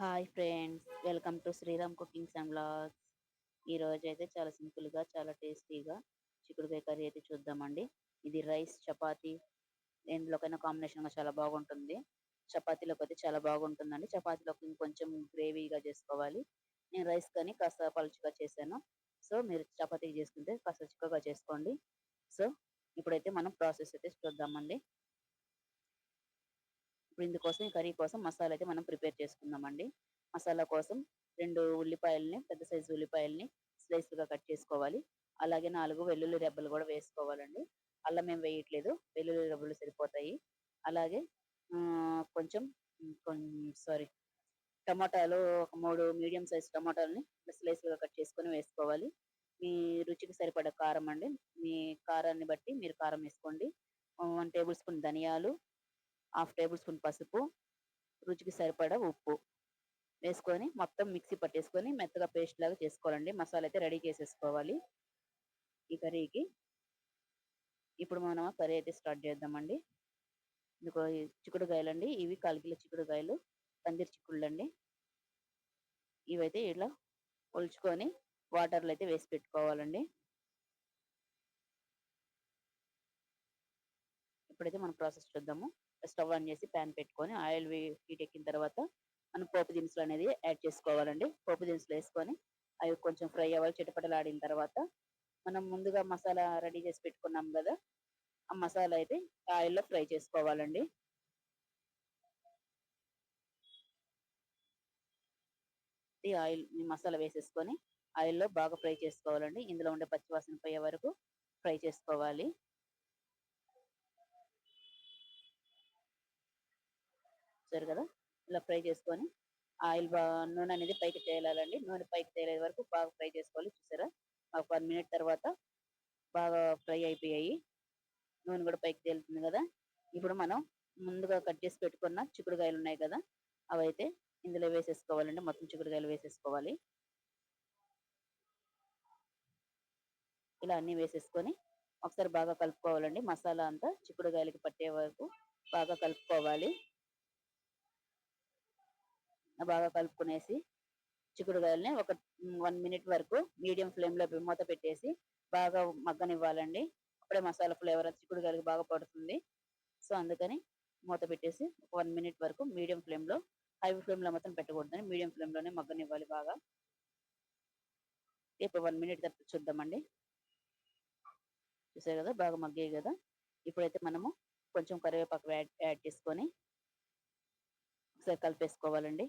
Hi friends welcome to Sriram cookings and blogs ఈ రోజు అయితే చాలా సింపుల్గా చాలా టేస్టీగా చిక్కుడుకాయ కర్రీ అయితే చూద్దామండి. ఇది రైస్ చపాతి ఎందులోకైనా కాంబినేషన్గా చాలా బాగుంటుంది. చపాతీలోకి అయితే చాలా బాగుంటుందండి. చపాతీలోకి ఇంకొంచెం గ్రేవీగా చేసుకోవాలి. నేను రైస్ కానీ కాస్త పలుచుగా చేశాను. సో మీరు చపాతీ చేసుకుంటే కాస్త చిక్కగా చేసుకోండి. సో ఇప్పుడైతే మనం ప్రాసెస్ అయితే చూద్దామండి. ఇప్పుడు ఇందుకోసం ఈ కర్రీ కోసం మసాలా అయితే మనం ప్రిపేర్ చేసుకుందామండి. మసాలా కోసం రెండు ఉల్లిపాయలని పెద్ద సైజు ఉల్లిపాయలని స్లైస్గా కట్ చేసుకోవాలి. అలాగే నాలుగు వెల్లుల్లి రెబ్బలు కూడా వేసుకోవాలండి. అల్లం ఏం వేయట్లేదు వెల్లుల్లి రెబ్బలు సరిపోతాయి. అలాగే కొంచెం సారీ టమాటాలు ఒక మూడు మీడియం సైజ్ టమాటాలని స్లైస్గా కట్ చేసుకొని వేసుకోవాలి. మీ రుచికి సరిపడ కారం అండి. మీ కారాన్ని బట్టి మీరు కారం వేసుకోండి. వన్ టేబుల్ స్పూన్ ధనియాలు హాఫ్ టేబుల్ స్పూన్ పసుపు రుచికి సరిపడా ఉప్పు వేసుకొని మొత్తం మిక్సీ పట్టేసుకొని మెత్తగా పేస్ట్ లాగా చేసుకోవాలండి. మసాలా అయితే రెడీ చేసేసుకోవాలి ఈ కర్రీకి. ఇప్పుడు మనం కర్రీ అయితే స్టార్ట్ చేద్దామండి. ఇందుకో చిక్కుడుకాయలు అండి ఇవి కాలుకిల చిక్కుడుకాయలు పందిరి చిక్కుళ్ళు అండి ఇవైతే ఇలా ఒలుచుకొని వాటర్లో అయితే వేసి పెట్టుకోవాలండి. ఇప్పుడైతే మనం ప్రాసెస్ చూద్దాము. స్టవ్ ఆన్ చేసి ప్యాన్ పెట్టుకొని ఆయిల్ హీట్ ఎక్కిన తర్వాత మనం పోపు దినుసులు అనేది యాడ్ చేసుకోవాలండి. పోపు దినుసులు వేసుకొని అవి కొంచెం ఫ్రై అవ్వాలి. చిటపటలాడిన తర్వాత మనం ముందుగా మసాలా రెడీ చేసి పెట్టుకున్నాం కదా ఆ మసాలా అయితే ఆయిల్లో ఫ్రై చేసుకోవాలండి. ఈ ఆయిల్ మసాలా వేసేసుకొని ఆయిల్లో బాగా ఫ్రై చేసుకోవాలండి. ఇందులో ఉండే పచ్చివాసన పోయే వరకు ఫ్రై చేసుకోవాలి. చూసారు కదా ఇలా ఫ్రై చేసుకొని. ఆయిల్ నూనె అనేది పైకి తేలాలండి. నూనె పైకి తేలే వరకు బాగా ఫ్రై చేసుకోవాలి చూసారా? ఒక వన్ మినిట్ తర్వాత బాగా ఫ్రై అయిపోయాయి. నూనె కూడా పైకి తేలుతుంది కదా. ఇప్పుడు మనం ముందుగా కట్ చేసి పెట్టుకున్న చిక్కుడుకాయలు ఉన్నాయి కదా అవి అయితే ఇందులో వేసేసుకోవాలండి. మొత్తం చిక్కుడుకాయలు వేసేసుకోవాలి. ఇలా అన్ని వేసేసుకొని ఒకసారి బాగా కలుపుకోవాలండి. మసాలా అంతా చిక్కుడుకాయలకి పట్టే వరకు బాగా కలుపుకోవాలి. బాగా కలుపుకునేసి చిక్కుడుకాయలని ఒక వన్ మినిట్ వరకు మీడియం ఫ్లేమ్లో మూత పెట్టేసి బాగా మగ్గనివ్వాలండి. అప్పుడే మసాలా ఫ్లేవర్ చిక్కుడుకాయలకి బాగా పడుతుంది. సో అందుకని మూత పెట్టేసి ఒక వన్ మినిట్ వరకు మీడియం ఫ్లేమ్లో హై ఫ్లేమ్లో మొత్తం పెట్టకూడదని మీడియం ఫ్లేమ్లోనే మగ్గనివ్వాలి బాగా. ఇప్పుడు వన్ మినిట్ తర్వాత చూద్దామండి. చూసారు కదా బాగా మగ్గాయి కదా. ఇప్పుడైతే మనము కొంచెం కరివేపాకు యాడ్ యాడ్ చేసుకొని ఒకసారి కలిపేసుకోవాలండి.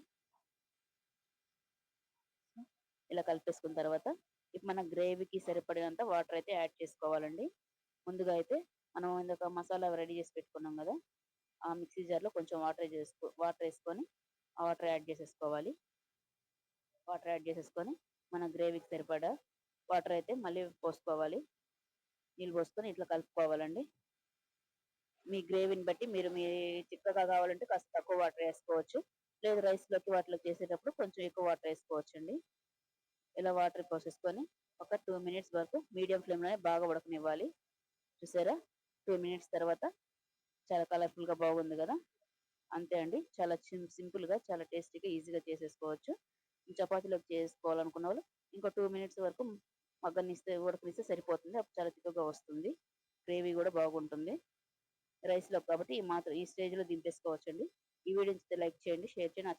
ఇలా కలిపేసుకున్న తర్వాత ఇప్పుడు మన గ్రేవీకి సరిపడినంత వాటర్ అయితే యాడ్ చేసుకోవాలండి. ముందుగా అయితే మనం ఇందాక మసాలా రెడీ చేసి పెట్టుకున్నాం కదా ఆ మిక్సీ జార్లో కొంచెం వాటర్ చేసుకో వాటర్ వేసుకొని ఆ వాటర్ యాడ్ చేసేసుకోవాలి. వాటర్ యాడ్ చేసేసుకొని మన గ్రేవీకి సరిపడా వాటర్ అయితే మళ్ళీ పోసుకోవాలి. నీళ్ళు పోసుకొని ఇట్లా కలుపుకోవాలండి. మీ గ్రేవీని బట్టి మీరు మీ చిక్కగా కావాలంటే కాస్త తక్కువ వాటర్ వేసుకోవచ్చు. లేదు రైస్లోకి వాటిలో చేసేటప్పుడు కొంచెం ఎక్కువ వాటర్ వేసుకోవచ్చు అండి ఇలా వాటర్ పోసేసుకొని ఒక టూ మినిట్స్ వరకు మీడియం ఫ్లేమ్లోనే బాగా ఉడకనివ్వాలి. చూసారా? టూ మినిట్స్ తర్వాత చాలా కలర్ఫుల్గా బాగుంది కదా? అంతే అండి. చాలా సింపుల్గా చాలా టేస్టీగా ఈజీగా చేసేసుకోవచ్చు. చపాతీలోకి చేసుకోవాలనుకున్న వాళ్ళు ఇంకో టూ మినిట్స్ వరకు మగ్గనిస్తే ఉడకనిస్తే సరిపోతుంది. అప్పుడు చాలా తిక్కుగా వస్తుంది. గ్రేవీ కూడా బాగుంటుంది. రైస్లో కాబట్టి ఈ మాత్రం ఈ స్టేజ్లో దింపేసుకోవచ్చండి. ఈ వీడియో లైక్ చేయండి షేర్ చేయండి.